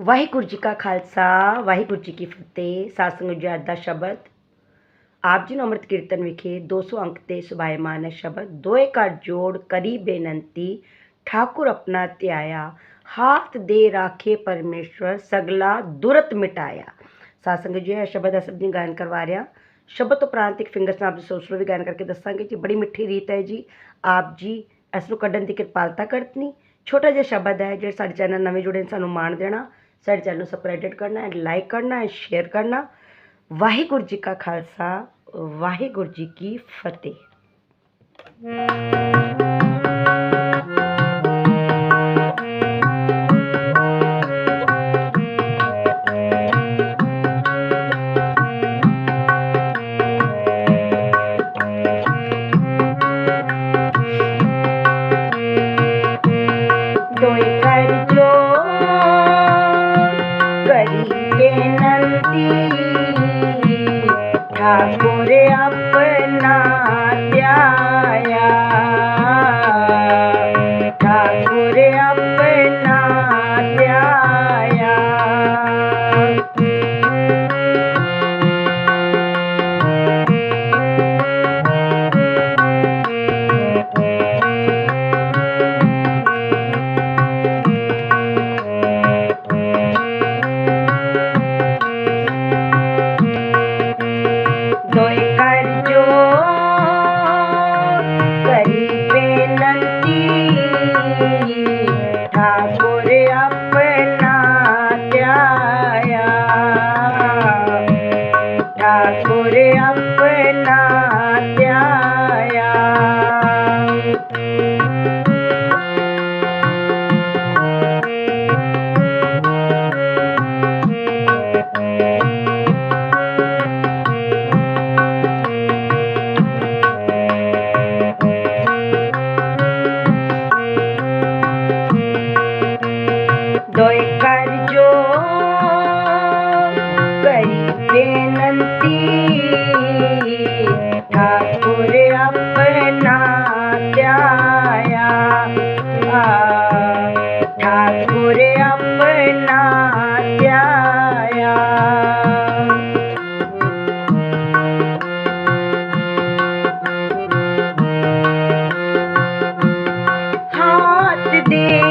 ਵਾਹਿਗੁਰੂ ਜੀ ਕਾ ਖਾਲਸਾ ਵਾਹਿਗੁਰੂ ਜੀ ਕੀ ਫਤਿਹ ਸਾਧ ਸੰਗਤ ਜੀ ਅੱਜ ਦਾ ਸ਼ਬਦ ਆਪ ਜੀ ਨੂੰ ਅੰਮ੍ਰਿਤ ਕੀਰਤਨ ਵਿਖੇ 200 ਅੰਕ ਤੇ ਸੁਭਾਇਮਾਨ ਹੈ ਸ਼ਬਦ ਦੋਏ ਕਰ ਜੋੜ ਕਰੀ ਬੇਨੰਤੀ ਠਾਕੁਰ ਆਪਣਾ ਧਿਆਇਆ ਹਾਥ ਦੇ ਰਾਖੇ ਪਰਮੇਸ਼ਵਰ ਸਗਲਾ ਦੁਰਤ ਮਿਟਾਇਆ ਸਾਧ ਸੰਗਤ ਜੀ ਇਹ ਸ਼ਬਦ ਅਸਬ ਦੀ ਗਾਇਨ ਕਰਵਾ ਰਿਹਾ ਸ਼ਬਦ ਤੋਂ ਉਪਰੰਤ ਇੱਕ ਫਿੰਗਰ ਸਨਾਪ ਦੇ ਸੋਸਰੋ ਵੀ ਗਾਇਨ ਕਰਕੇ ਦੱਸਾਂਗੇ ਜੀ ਬੜੀ ਮਿੱਠੀ ਰੀਤ ਹੈ ਜੀ ਆਪ ਜੀ ਇਸ ਨੂੰ ਕੱਢਣ ਦੀ ਕਿਰਪਾਲਤਾ ਕਰਤਨੀ ਛੋਟਾ ਜਿਹਾ ਸ਼ਬਦ ਹੈ ਜਿਹੜਾ ਸਾਡੇ ਚੈਨਲ ਨਵੇਂ ਜੁੜੇ ਨੇ ਸਾਨੂੰ ਮਾਣ ਦੇਣਾ ਸਾਡੇ ਚੈਨਲ ਨੂੰ ਸਬਸਕ੍ਰਾਈਬ ਕਰਨਾ ਐਂਡ ਲਾਈਕ ਕਰਨਾ ਐਂਡ ਸ਼ੇਅਰ ਕਰਨਾ ਵਾਹਿਗੁਰੂ ਜੀ ਕਾ ਖਾਲਸਾ ਵਾਹਿਗੁਰੂ ਜੀ ਕੀ ਫਤਿਹ ਦੋਇ दे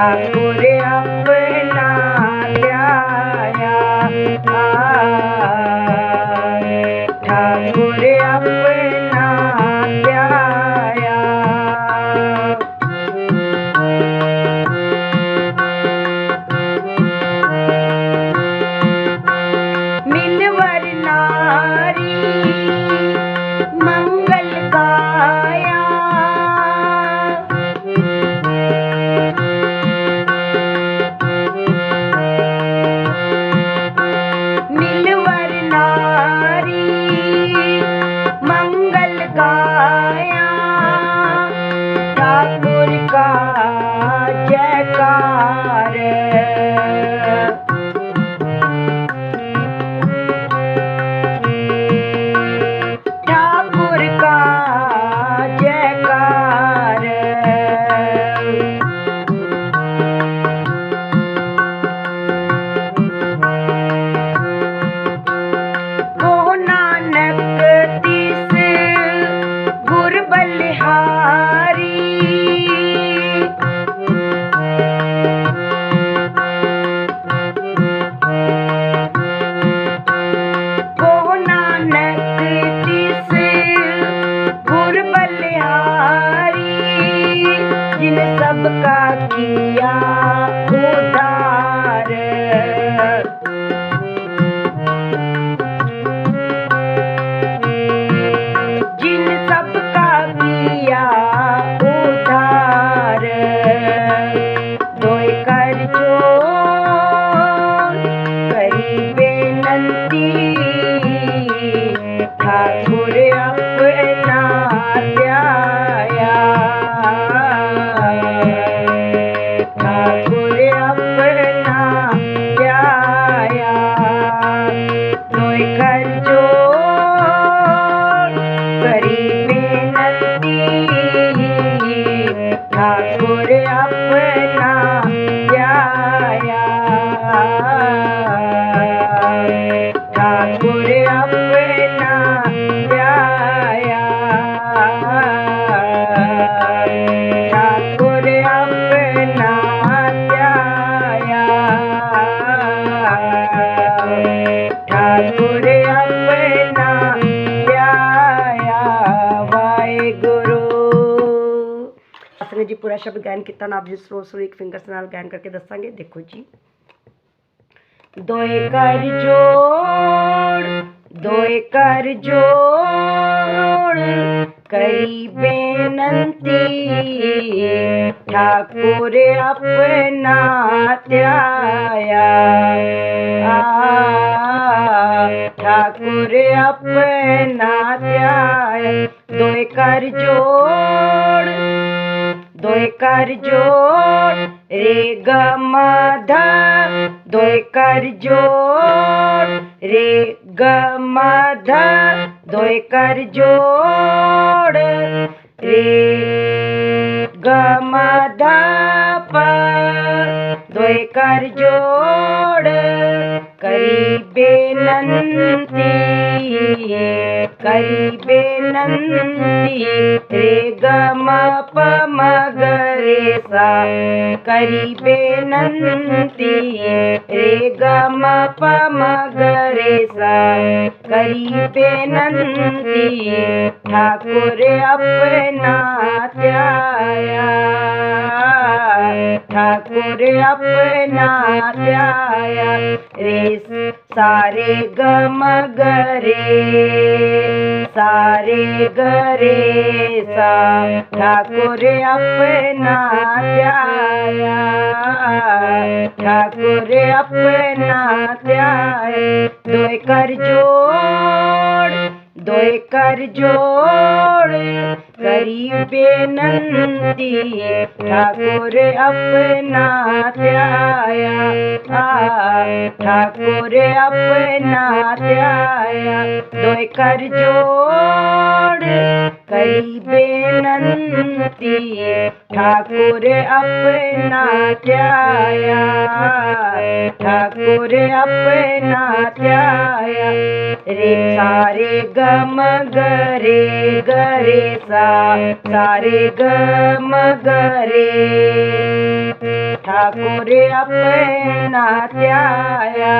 i'm going in ਅਸਨੇ ਜੀ ਪੂਰਾ ਸ਼ਬਦ ਗਾਇਨ ਕੀਤਾ ਨਾ ਆਪ ਜੀ ਸਲੋ ਸਲੋ ਇੱਕ ਫਿੰਗਰਸ ਨਾਲ ਗਾਇਨ ਕਰਕੇ ਦੱਸਾਂਗੇ ਦੇਖੋ ਜੀ ਦੋਏ ਕਰ ਜੋੜ ਦੋਏ ਕਰ ਜੋੜ ਕਰੀ ਬੇਨੰਤੀ ਠਾਕੁਰ ਆਪਣਾ ਧਿਆਇਆ ਠਾਕੁਰ ਆਪਣਾ ਧਿਆਇਆ ਦੋਏ ਕਰ ਜੋੜ दोय जोड़, रे ग माधा ध दोय जोड़, रे ग माधा ध दोय जोड़, रे ग माधा ध जोड़, करी बेनंती। रे ग प म ग रे सा। करी बेनंती रे ग म प म ग रे सा। करी बेनंती ठाकुर अपना त्याया। ठाकुर अपना त्याया रे सारे गम गरे, सारे गरे सा। ठाकुर अपना त्याया ठाकुर अपना त्याया दो कर जोड़ दो कर जोड़ करी बेनंती ठाकुर अपना त्याया। ठाकुर अपना त्याया। दो कर जोड़ करी बेनंती ठाकुर अपना त्याया। ठाकुर अपना त्याया। रे सारे गम गरे गरे सा। सारे गम गरे। ठाकुर अपना त्याया।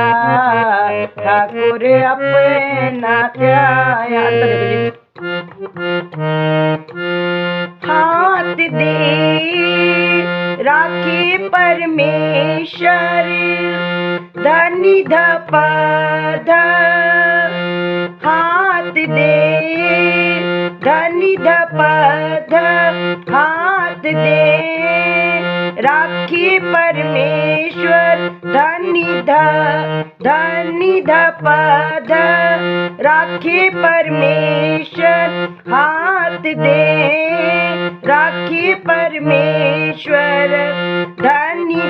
ठाकुर अपना त्याया। हाथ दे, राखी परमेश्वर। धनी धप हाथ दे। धनी धप हाथ दे। राखी परमेश्वर धनी ध धनी धप राखी परमेश्वर हाथ दे। राखी परमेश्वर धनी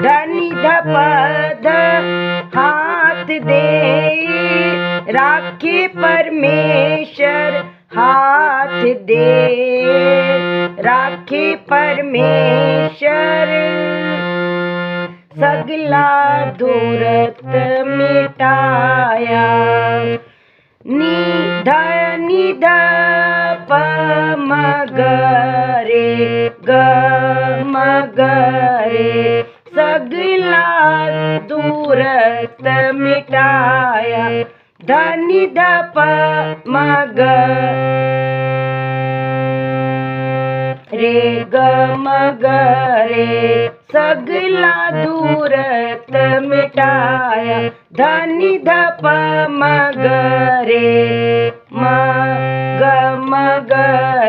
धनी दे राखी परमेश्वर हाथ दे। राखी परमेश्वर सगला दूरत मिटाया। निध निध मगरे ग मगरे सगला दूरत मिटाया। धनि धप मग। रे ग मग रे सगला दूरत मिटाया। धनि धप मग रे म ग मग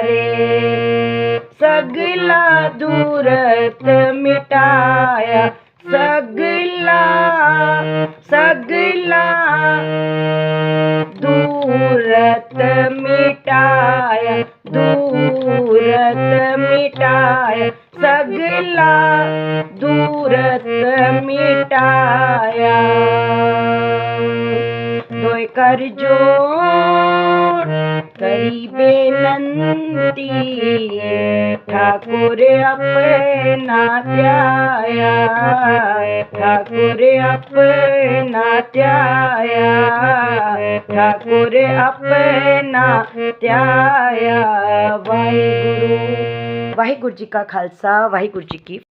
रे सगला दूरत मिटाया सगला सगला दूरत मिटाय दूरत मिटाय सगला दूरत मिटाया. कर जो कई बेनती ठाकुर अपना त्याया, ठाकुर अपना त्याया, ठाकुर अपना त्याया। वाहिगुरु वाहिगुरु जी का खालसा, वाहिगुरु जी की